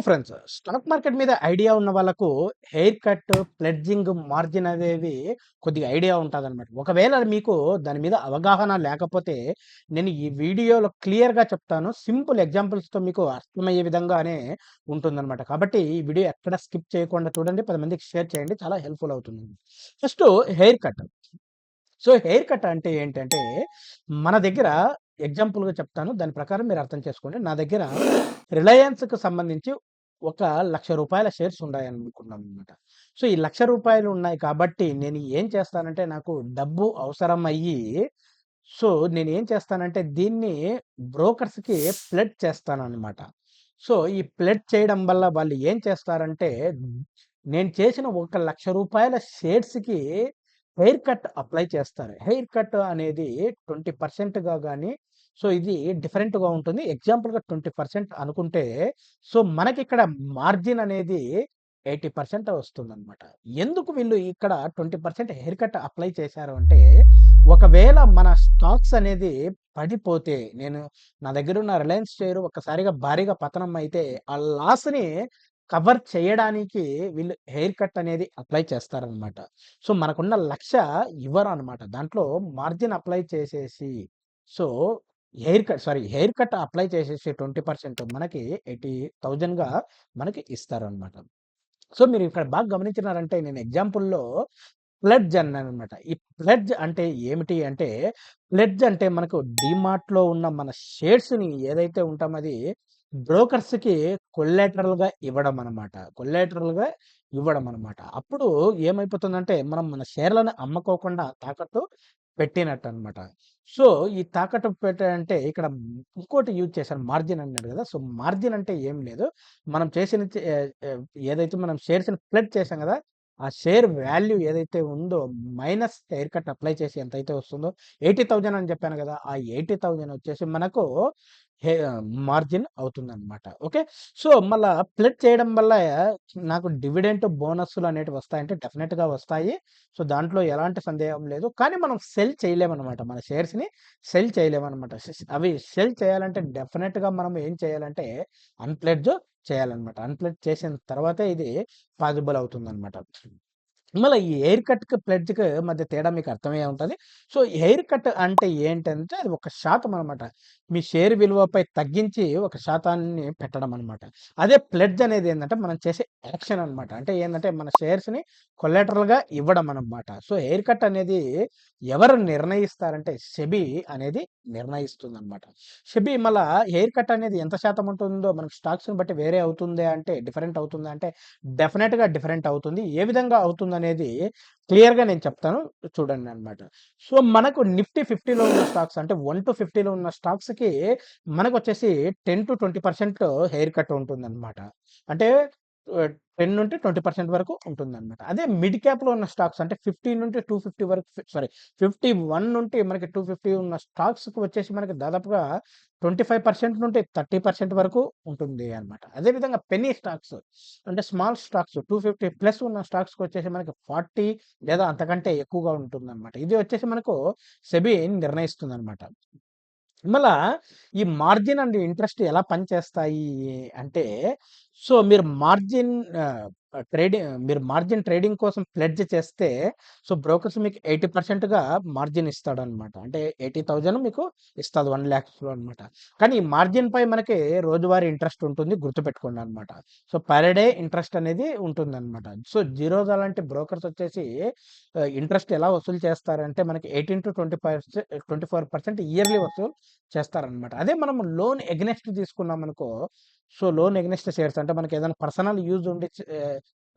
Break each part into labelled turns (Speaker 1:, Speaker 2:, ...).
Speaker 1: Friends stock market మీద idea ఉన్న వాళ్ళకు హెయిర్ కట్, ప్లెడ్జింగ్, మార్జిన్ అనేవి కొద్దిగా ఐడియా ఉంటదనమాట. ఒకవేళ మీకు దాని మీద అవగాహన లేకపోతే నేను ఈ వీడియోలో క్లియర్‌గా చెప్తాను. సింపుల్ ఎగ్జాంపుల్స్‌తో మీకు అర్థమయ్యే విధంగానే ఉంటుందన్నమాట కాబట్టి ఈ వీడియో ఎక్కడ స్కిప్ చేయకుండా చూడండి. పది మందికి షేర్ చేయండి. చాలా హెల్ప్‌ఫుల్ అవుతుంది. First hair cut. So, hair cut అంటే ఏంటంటే మన దగ్గర ఎగ్జాంపుల్‌గా చెప్తాను. దాని ప్రకారం మీరు అర్థం చేసుకోండి. నా దగ్గర రిలయన్స్‌కి సంబంధించి ఒక లక్ష రూపాయల షేర్స్ ఉన్నాయనుకున్నామనమాట. సో, ఈ లక్ష రూపాయలు ఉన్నాయి కాబట్టి నేను ఏం చేస్తానంటే నాకు డబ్బు అవసరం అయ్యి సో, నేను ఏం చేస్తానంటే దీన్ని బ్రోకర్స్‌కి ప్లెట్ చేస్తానన్నమాట సో, ఈ ప్లెట్ చేయడం వల్ల వాళ్ళు ఏం చేస్తారంటే నేను చేసిన ఒక లక్ష రూపాయల షేర్స్‌కి హెయిర్ కట్ అప్లై చేస్తారు. హెయిర్ కట్ అనేది ట్వంటీ పర్సెంట్గా కానీ సో, ఇది డిఫరెంట్‌గా ఉంటుంది. ఎగ్జాంపుల్‌గా 20% అనుకుంటే సో, మనకి ఇక్కడ మార్జిన్ అనేది ఎయిటీ పర్సెంట్ వస్తుందన్నమాట ఎందుకు వీళ్ళు ఇక్కడ 20% హెయిర్ కట్ అప్లై చేశారు అంటే ఒకవేళ మన స్టాక్స్ అనేది పడిపోతే నేను నా దగ్గర ఉన్న రిలయన్స్ షేర్ ఒకసారిగా భారీగా పతనం అయితే ఆ లాస్‌ని కవర్ చేయడానికి వీళ్ళు హెయిర్ కట్ అనేది అప్లై చేస్తారనమాట. సో, మనకున్న లక్ష్య ఇవ్వరు అనమాట దాంట్లో మార్జిన్ అప్లై చేసేసి so, hair cut sorry hair cut apply చేసేసి 20% మనకి 80,000గా మనకి ఇస్తారనమాట. సో, మీరు ఇక్కడ బాగా గమనించినారంటే నేను ఎగ్జాంపుల్‌లో ప్లెడ్జ్ అన్నాననమాట. ఈ ప్లెడ్జ్ అంటే ఏమిటి అంటే ప్లెడ్జ్ అంటే మనకు డీమార్ట్‌లో ఉన్న మన షేర్స్‌ని ఏదైతే ఉంటామో అది బ్రోకర్స్‌కి కొల్లాటరల్‌గా ఇవ్వడం అనమాట. కొల్లాటరల్‌గా ఇవ్వడం అనమాట. అప్పుడు ఏమైపోతుందంటే మనం మన షేర్లను అమ్ముకోకుండా తాకట్టు పెట్టినట్టు అనమాట సో, ఈ తాకట్టు పెట్టాలంటే ఇక్కడ ఇంకోటి యూజ్ చేశాను మార్జిన్ అన్నాడు కదా! సో, మార్జిన్ అంటే ఏం లేదు. మనం చేసిన ఏదైతే మనం షేర్స్‌ని ఫ్లెట్ చేసాం కదా! ఆ షేర్ వాల్యూ ఏదైతే ఉందో మైనస్ హెయిర్ కట్ అప్లై చేసి ఎంతైతే వస్తుందో 80,000 అని చెప్పాను కదా! ఆ 80,000 వచ్చేసి మనకు హే మార్జిన్ అవుతుందన్నమాట ఓకే. సో, మళ్ళా ప్లెట్ చేయడం వల్ల నాకు డివిడెంట్ బోనస్‌లు అనేటివి వస్తాయంటే డెఫినెట్గా వస్తాయి. సో, దాంట్లో ఎలాంటి సందేహం లేదు. కానీ మనం సెల్ చేయలేమనమాట. మన షేర్స్‌ని సెల్ చేయలేమనమాట. అవి సెల్ చేయాలంటే డెఫినెట్గా మనం ఏం చేయాలంటే అన్‌ప్లెడ్జ్ చేయాలన్నమాట అన్‌ప్లెడ్జ్ చేసిన తర్వాతే ఇది పాజిబుల్ అవుతుందన్నమాట మళ్ళీ ఈ హెయిర్ కట్‌కి, ప్లెడ్జ్‌కి మధ్య తేడా మీకు అర్థమయ్యే ఉంటది. సో, హెయిర్ కట్ అంటే ఏంటంటే అది ఒక శాతం అనమాట. మీ షేర్ విలువపై తగ్గించి ఒక శాతాన్ని పెట్టడం అనమాట. అదే ప్లెడ్జ్ అనేది ఏంటంటే మనం చేసే యాక్షన్ అనమాట. అంటే ఏంటంటే మన షేర్స్‌ని కొల్లాటరల్‌గా ఇవ్వడం అనమాట. సో, హెయిర్ కట్ అనేది ఎవరు నిర్ణయిస్తారంటే సెబీ అనేది నిర్ణయిస్తుంది అనమాట సెబీ మళ్ళా హెయిర్ కట్ అనేది ఎంత శాతం ఉంటుందో మనకు స్టాక్స్‌ని బట్టి వేరే అవుతుంది అంటే డిఫరెంట్ అవుతుంది అంటే డెఫినెట్గా డిఫరెంట్ అవుతుంది. ఏ విధంగా అవుతుంది అనేది క్లియర్‌గా నేను చెప్తాను. చూడండి అనమాట సో, మనకు నిఫ్టీ 50లో ఉన్న స్టాక్స్ అంటే 1-50లో ఉన్న స్టాక్స్‌కి మనకొచ్చేసి 10-20% హెయిర్ కట్ ఉంటుందనమాట. అంటే టెన్ నుండి ట్వంటీ పర్సెంట్ వరకు ఉంటుందనమాట. అదే మిడ్ క్యాప్‌లో ఉన్న స్టాక్స్ అంటే 50-250 వరకు సారీ 51 నుండి మనకి 250 ఉన్న స్టాక్స్‌కి వచ్చేసి మనకి దాదాపుగా 25% నుండి 30% వరకు ఉంటుంది అనమాట. అదే విధంగా పెన్నీ స్టాక్స్ అంటే స్మాల్ స్టాక్స్ 250 ప్లస్ ఉన్న స్టాక్స్‌కి వచ్చేసి మనకి 40 లేదా అంతకంటే ఎక్కువగా ఉంటుందనమాట. ఇది వచ్చేసి మనకు సెబీ నిర్ణయిస్తుందనమాట. మళ్ళా ఈ మార్జిన్ అండ్ ఇంట్రెస్ట్ ఎలా పనిచేస్తాయి అంటే సో, మీరు మార్జిన్ ట్రేడింగ్ మీరు మార్జిన్ ట్రేడింగ్ కోసం ప్లెడ్జ్ చేస్తే సో, బ్రోకర్స్ మీకు 80%గా మార్జిన్ ఇస్తాడనమాట. అంటే 80,000 మీకు ఇస్తుంది వన్ ల్యాక్స్లో అనమాట. కానీ ఈ మార్జిన్‌పై మనకి రోజువారీ ఇంట్రెస్ట్ ఉంటుంది. గుర్తుపెట్టుకోండి అనమాట. సో, పర్ డే ఇంట్రెస్ట్ అనేది ఉంటుంది అనమాట సో, జీరోదా అలాంటి బ్రోకర్స్ వచ్చేసి ఇంట్రెస్ట్ ఎలా వసూలు చేస్తారంటే మనకి 18-20 24% ఇయర్లీ వసూలు చేస్తారనమాట. అదే మనం లోన్ ఎగనెస్ట్ తీసుకున్నామనుకో సో, లోన్ ఎగనెస్ట్ షేర్స్ అంటే మనకి ఏదైనా పర్సనల్ యూజ్ ఉండి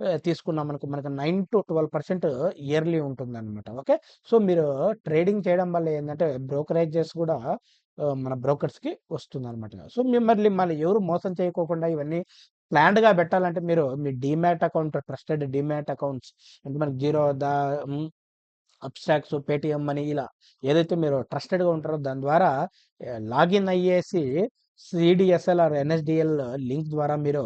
Speaker 1: చ్ ఆహ్, ఆహ్, తీసుకున్నామనుకో మనకు 9-12% ఇయర్లీ ఉంటుందనమాట. ఓకే. సో, మీరు ట్రేడింగ్ చేయడం వల్ల ఏందంటే బ్రోకరేజెస్ కూడా మన బ్రోకర్స్‌కి వస్తుందనమాట. సో, మిమ్మల్ని మళ్ళీ ఎవరు మోసం చేయకోకుండా ఇవన్నీ ప్లాన్డ్‌గా పెట్టాలంటే మీరు మీ demat account trusted demat accounts అంటే మనకి జీరోదా హ్మ్, అబ్‌స్ట్రాక్ట్స్, పేటీఎం మనీ ఇలా ఏదైతే మీరు ట్రస్టెడ్‌గా ఉంటారో దాని ద్వారా లాగిన్ అయ్యేసి సీడీఎస్ఎల్ ఆర్ ఎన్ఎస్‌డీఎల్ లింక్ ద్వారా మీరు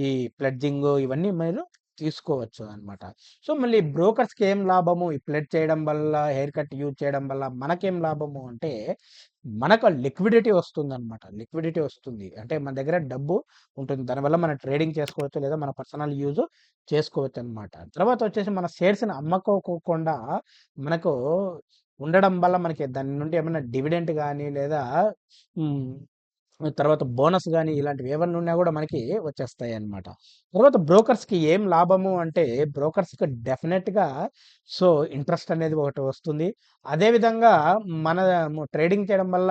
Speaker 1: ఈ ప్లెడ్జింగ్ ఇవన్నీ మీరు తీసుకోవచ్చు అనమాట. సో, మళ్ళీ బ్రోకర్స్‌కి ఏం లాభము? ఈ ప్లెడ్ చేయడం వల్ల, హెయిర్ కట్ యూజ్ చేయడం వల్ల మనకేం లాభము అంటే, మనకు లిక్విడిటీ వస్తుందనమాట. లిక్విడిటీ వస్తుంది. అంటే మన దగ్గర డబ్బు ఉంటుంది. దానివల్ల మనం ట్రేడింగ్ చేసుకోవచ్చు. లేదా మన పర్సనల్ యూజ్ చేసుకోవచ్చనమాట. తర్వాత వచ్చేసి మన షేర్స్‌ని అమ్మకోకోకుండా మనకు ఉండడం వల్ల మనకి దాని నుండి ఏమన్నా డివిడెండ్ గాని లేదా. తర్వాత బోనస్ కానీ ఇలాంటివి ఏమన్నా ఉన్నా కూడా మనకి వచ్చేస్తాయన్నమాట. తర్వాత బ్రోకర్స్‌కి ఏం లాభము అంటే, బ్రోకర్స్‌కి డెఫినెట్‌గా సో, ఇంట్రెస్ట్ అనేది ఒకటి వస్తుంది. అదే విధంగా ట్రేడింగ్ చేయడం వల్ల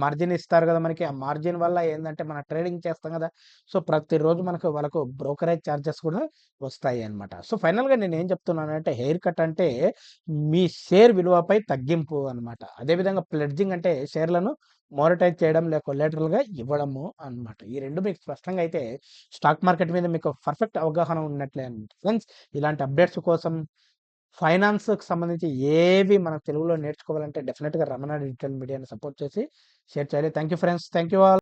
Speaker 1: మార్జిన్ ఇస్తారు కదా మనకి. ఆ మార్జిన్ వల్ల ఏంటంటే మనం ట్రేడింగ్ చేస్తాం కదా సో, ప్రతిరోజు మనకు వాళ్ళకు బ్రోకరేజ్ ఛార్జెస్ కూడా వస్తాయన్నమాట. సో, ఫైనల్‌గా నేను ఏం చెప్తున్నానంటే, హెయిర్ కట్ అంటే మీ షేర్ విలువపై తగ్గింపు అనమాట. అదే విధంగా ప్లెడ్జింగ్ అంటే షేర్లను మోనటైజ్ చేయడం లేక కొలాటరల్‌గా ఇవ్వడము అనమాట. ఈ రెండు మీకు స్పష్టంగా అయితే స్టాక్ మార్కెట్ మీద మీకు పర్ఫెక్ట్ అవగాహన ఉన్నట్లే అనమాట. ఫ్రెండ్స్ ఇలాంటి అప్డేట్స్ కోసం ఫైనాన్స్‌కి సంబంధించి ఏవి మనం తెలుగులో నేర్చుకోవాలంటే డెఫినెట్గా రమణ డిజిటల్ మీడియాని సపోర్ట్ చేసి షేర్ చేయాలి. Thank you friends. Thank you all.